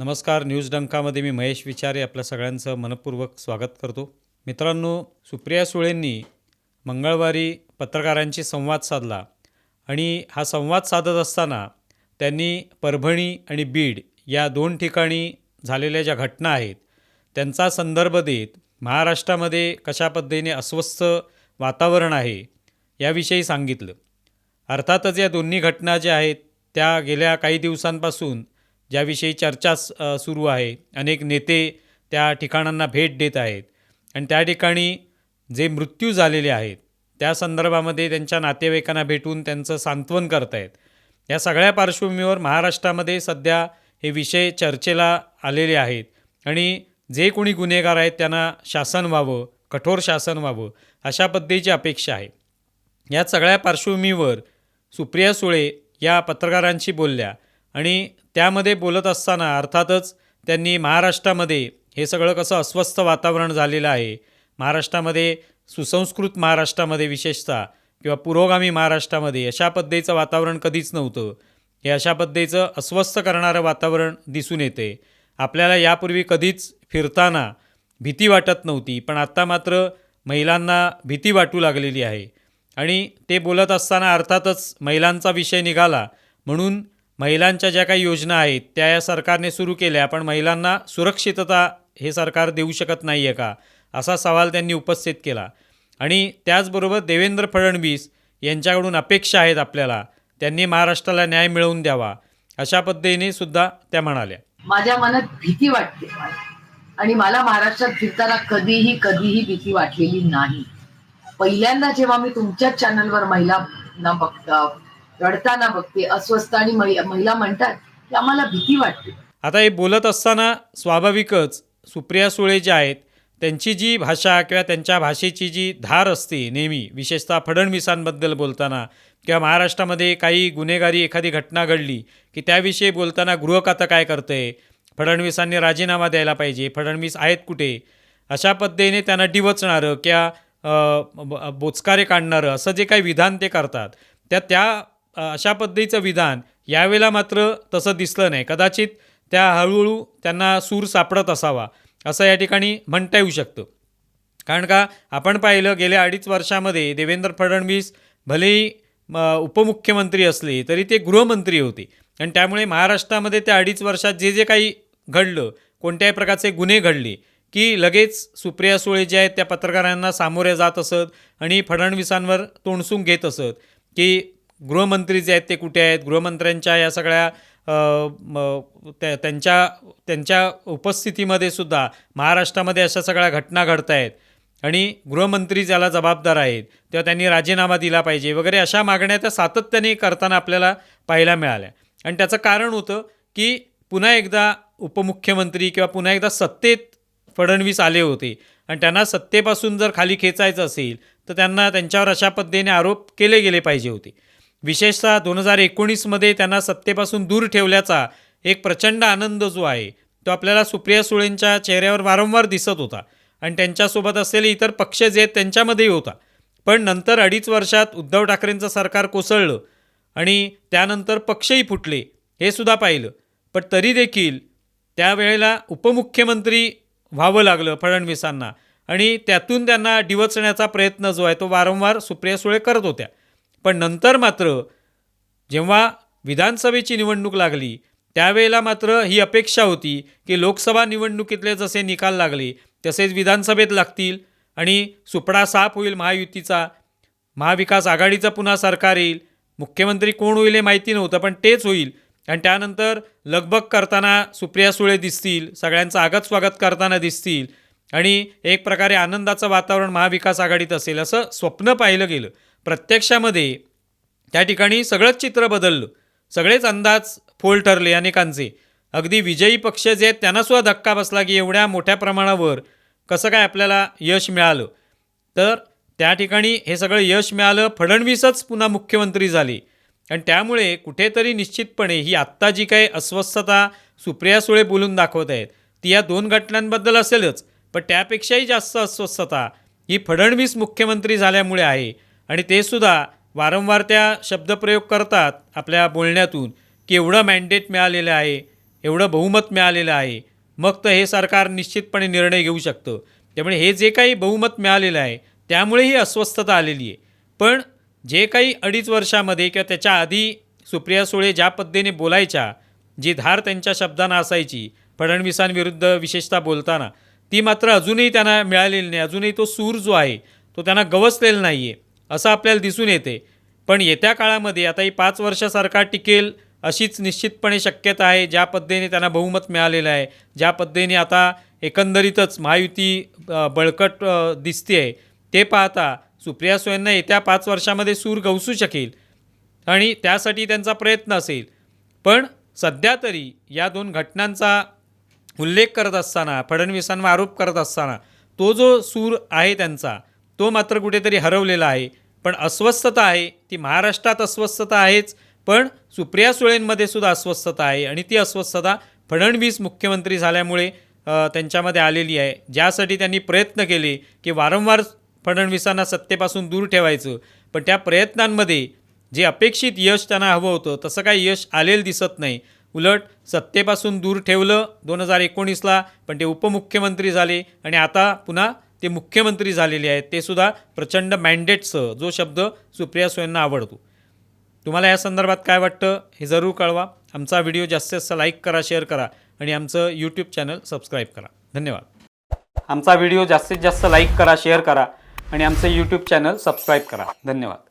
नमस्कार न्यूज डंकामध्ये मी महेश विचारे आपल्या सगळ्यांचं मनपूर्वक स्वागत करतो. मित्रांनो सुप्रिया सुळेंनी मंगळवारी पत्रकारांशी संवाद साधला आणि हा संवाद साधत असताना त्यांनी परभणी आणि बीड या दोन ठिकाणी झालेल्या ज्या घटना आहेत त्यांचा संदर्भ देत महाराष्ट्रामध्ये कशा पद्धतीने अस्वस्थ वातावरण आहे याविषयी सांगितलं. अर्थातच या दोन्ही घटना ज्या आहेत त्या गेल्या काही दिवसांपासून ज्याविषयी चर्चा सुरू आहे. अनेक नेते त्या ठिकाणांना भेट देत आहेत. आणि त्या ठिकाणी जे मृत्यू झालेले आहेत त्या संदर्भामध्ये त्यांच्या नातेवाईकांना भेटून त्यांचं सांत्वन करत आहेत या सगळ्या पार्श्वभूमीवर महाराष्ट्रामध्ये सध्या हे विषय चर्चेला आलेले आहेत. आणि जे कोणी गुन्हेगार आहेत त्यांना शासन व्हावं कठोर शासन व्हावं अशा पद्धतीची अपेक्षा आहे. या सगळ्या पार्श्वभूमीवर सुप्रिया सुळे या पत्रकारांशी बोलल्या आणि त्यामध्ये बोलत असताना अर्थातच त्यांनी महाराष्ट्रामध्ये हे सगळं कसं अस्वस्थ वातावरण झालेलं आहे महाराष्ट्रामध्ये सुसंस्कृत महाराष्ट्रामध्ये विशेषतः किंवा पुरोगामी महाराष्ट्रामध्ये अशा पद्धतीचं वातावरण कधीच नव्हतं. हे अशा पद्धतीचं अस्वस्थ करणारं वातावरण दिसून येते. आपल्याला यापूर्वी कधीच फिरताना भीती वाटत नव्हती पण आत्ता मात्र महिलांना भीती वाटू लागलेली आहे. आणि ते बोलत असताना अर्थातच महिलांचा विषय निघाला म्हणून महिलांच्या ज्या काही योजना आहेत त्या या सरकारने सुरू केल्या पण महिलांना सुरक्षितता हे सरकार देऊ शकत नाही आहे का? असा सवाल त्यांनी उपस्थित केला. आणि त्याचबरोबर देवेंद्र फडणवीस यांच्याकडून अपेक्षा आहेत आपल्याला. त्यांनी महाराष्ट्राला न्याय मिळवून द्यावा. अशा पद्धतीने सुद्धा त्या म्हणाल्या. माझ्या मनात भीती वाटते. आणि मला महाराष्ट्रात फिरताना कधीही कधीही भीती वाटलेली नाही. पहिल्यांदा जेव्हा मी तुमच्याच चॅनलवर महिलांना बघता रडताना बघते अस्वस्थ आणि महिला म्हणतात की आम्हाला भीती वाटते. आता हे बोलत असताना स्वाभाविकच सुप्रिया सुळे ज्या आहेत त्यांची जी भाषा किंवा त्यांच्या भाषेची जी धार असते नेहमी विशेषतः फडणवीसांबद्दल बोलताना किंवा महाराष्ट्रामध्ये काही गुन्हेगारी एखादी घटना घडली की त्याविषयी बोलताना गृहखातं काय करतं? आहे फडणवीसांनी राजीनामा द्यायला पाहिजे फडणवीस आहेत कुठे? अशा पद्धतीने त्यांना डिवचणारं किंवा बोचकारे काढणारं असं जे काही विधान ते करतात त्या त्या अशा पद्धतीचं विधान यावेळेला मात्र तसं दिसलं नाही. कदाचित त्या हळूहळू त्यांना सूर सापडत असावा असं या ठिकाणी म्हणता येऊ शकतं. कारण का आपण पाहिलं गेल्या अडीच वर्षामध्ये देवेंद्र फडणवीस भलेही म, उपमुख्यमंत्री असले तरी ते गृहमंत्री होते. आणि त्यामुळे महाराष्ट्रामध्ये त्या अडीच वर्षात जे जे काही घडलं कोणत्याही प्रकारचे गुन्हे घडले की लगेच सुप्रिया सुळे जे आहेत त्या पत्रकारांना सामोरे जात असत आणि फडणवीसांवर तोंडसून घेत असत की गृहमंत्री जे आहेत ते कुठे आहेत? गृहमंत्र्यांच्या या सगळ्या म, त्या त्यांच्या त्यांच्या उपस्थितीमध्ये सुद्धा महाराष्ट्रामध्ये अशा सगळ्या घटना घडत आहेत. आणि गृहमंत्री ज्याला जबाबदार आहेत तेव्हा त्यांनी राजीनामा दिला पाहिजे वगैरे अशा मागण्या त्या सातत्याने करताना आपल्याला पाहायला मिळाल्या. आणि त्याचं कारण होतं की पुन्हा एकदा उपमुख्यमंत्री किंवा पुन्हा एकदा सत्तेत फडणवीस आले होते. आणि त्यांना सत्तेपासून जर खाली खेचायचं असेल तर त्यांना त्यांच्यावर अशा पद्धतीने आरोप केले गेले पाहिजे होते. विशेषतः दोन हजार एकोणीसमध्ये त्यांना सत्तेपासून दूर ठेवल्याचा एक प्रचंड आनंद जो आहे तो आपल्याला सुप्रिया सुळेंच्या चेहऱ्यावर वारंवार दिसत होता आणि त्यांच्यासोबत असलेले इतर पक्ष जे आहेत त्यांच्यामध्येही होता. पण नंतर अडीच वर्षात उद्धव ठाकरेंचं सरकार कोसळलं आणि त्यानंतर पक्षही फुटले हे सुद्धा पाहिलं. पण तरी देखील त्यावेळेला उपमुख्यमंत्री व्हावं लागलं फडणवीसांना आणि त्यातून त्यांना डिवचण्याचा प्रयत्न जो आहे तो वारंवार सुप्रिया सुळे करत होत्या. पण नंतर मात्र जेव्हा विधानसभेची निवडणूक लागली त्यावेळेला मात्र ही अपेक्षा होती की लोकसभा निवडणुकीतले जसे निकाल लागले तसेच विधानसभेत लागतील आणि सुपडा साफ होईल महायुतीचा महाविकास आघाडीचं पुन्हा सरकार येईल. मुख्यमंत्री कोण होईल हे माहिती नव्हतं पण तेच होईल. आणि त्यानंतर लगबग करताना सुप्रिया सुळे दिसतील सगळ्यांचं आगत स्वागत करताना दिसतील आणि एक प्रकारे आनंदाचं वातावरण महाविकास आघाडीत असेल असं स्वप्न पाहिलं गेलं. प्रत्यक्षामध्ये त्या ठिकाणी सगळंच चित्र बदललं. सगळेच अंदाज फोल ठरले अनेकांचे. अगदी विजयी पक्ष जे आहेत त्यांनासुद्धा धक्का बसला की एवढ्या मोठ्या प्रमाणावर कसं काय आपल्याला यश मिळालं? तर त्या ठिकाणी हे सगळं यश मिळालं फडणवीसच पुन्हा मुख्यमंत्री झाले. आणि त्यामुळे कुठेतरी निश्चितपणे ही आत्ता जी काही अस्वस्थता सुप्रिया सुळे बोलून दाखवत आहेत ती या दोन घटनांबद्दल असेलच. पण त्यापेक्षाही जास्त अस्वस्थता ही फडणवीस मुख्यमंत्री झाल्यामुळे आहे. आणि ते सुद्धा वारंवार त्या शब्दप्रयोग करतात आपल्या बोलण्यातून की एवढं मॅन्डेट मिळालेलं आहे एवढं बहुमत मिळालेलं आहे मग तर हे सरकार निश्चितपणे निर्णय घेऊ शकतं. त्यामुळे हे जे काही बहुमत मिळालेलं आहे त्यामुळे ही अस्वस्थता आलेली आहे. पण जे काही अडीच वर्षामध्ये किंवा त्याच्या आधी सुप्रिया सुळे ज्या पद्धतीने बोलायच्या जी धार त्यांच्या शब्दांना असायची फडणवीसांविरुद्ध विशेषतः बोलताना ती मात्र अजूनही त्यांना मिळालेली नाही. अजूनही तो सूर जो आहे तो त्यांना गवसलेला नाही आहे असं आपल्याला दिसून येते. पण येत्या काळामध्ये आता ही पाच वर्ष सरकार टिकेल अशीच निश्चितपणे शक्यता आहे ज्या पद्धतीने त्यांना बहुमत मिळालेलं आहे. ज्या पद्धतीने आता एकंदरीतच महायुती बळकट दिसते आहे ते पाहता सुप्रिया सुयांना येत्या पाच वर्षामध्ये सूर गवसू शकेल आणि त्यासाठी त्यांचा प्रयत्न असेल. पण सध्या तरी या दोन घटनांचा उल्लेख करत असताना फडणवीसांवर आरोप करत असताना तो जो सूर आहे त्यांचा तो मात्र कुठेतरी हरवलेला आहे. पण अस्वस्थता आहे. ती महाराष्ट्रात अस्वस्थता आहेच. पण सुप्रिया सुळेंमध्ये सुद्धा अस्वस्थता आहे आणि ती अस्वस्थता फडणवीस मुख्यमंत्री झाल्यामुळे त्यांच्यामध्ये आलेली आहे. ज्यासाठी त्यांनी प्रयत्न केले की वारंवार फडणवीसांना सत्तेपासून दूर ठेवायचं. पण त्या प्रयत्नांमध्ये जे अपेक्षित यश त्यांना हवं होतं तसं काही यश आलेलं दिसत नाही. उलट सत्तेपासून दूर ठेवलं दोन हजार एकोणीसला पण ते उपमुख्यमंत्री झाले आणि आता पुन्हा ते मुख्यमंत्री झालेले आहेत ते सुद्धा प्रचंड मॅन्डेटसह जो शब्द सुप्रिया सुळेंना आवडतो. तुम्हाला या संदर्भात काय वाटतं हे जरूर कळवा. आमचा व्हिडिओ जास्तीत जास्त लाईक करा शेअर करा आणि आमचं यूट्यूब चॅनल सबस्क्राईब करा. धन्यवाद. आमचा व्हिडिओ जास्तीत जास्त लाईक करा शेअर करा आणि आमचं यूट्यूब चॅनल सबस्क्राईब करा. धन्यवाद.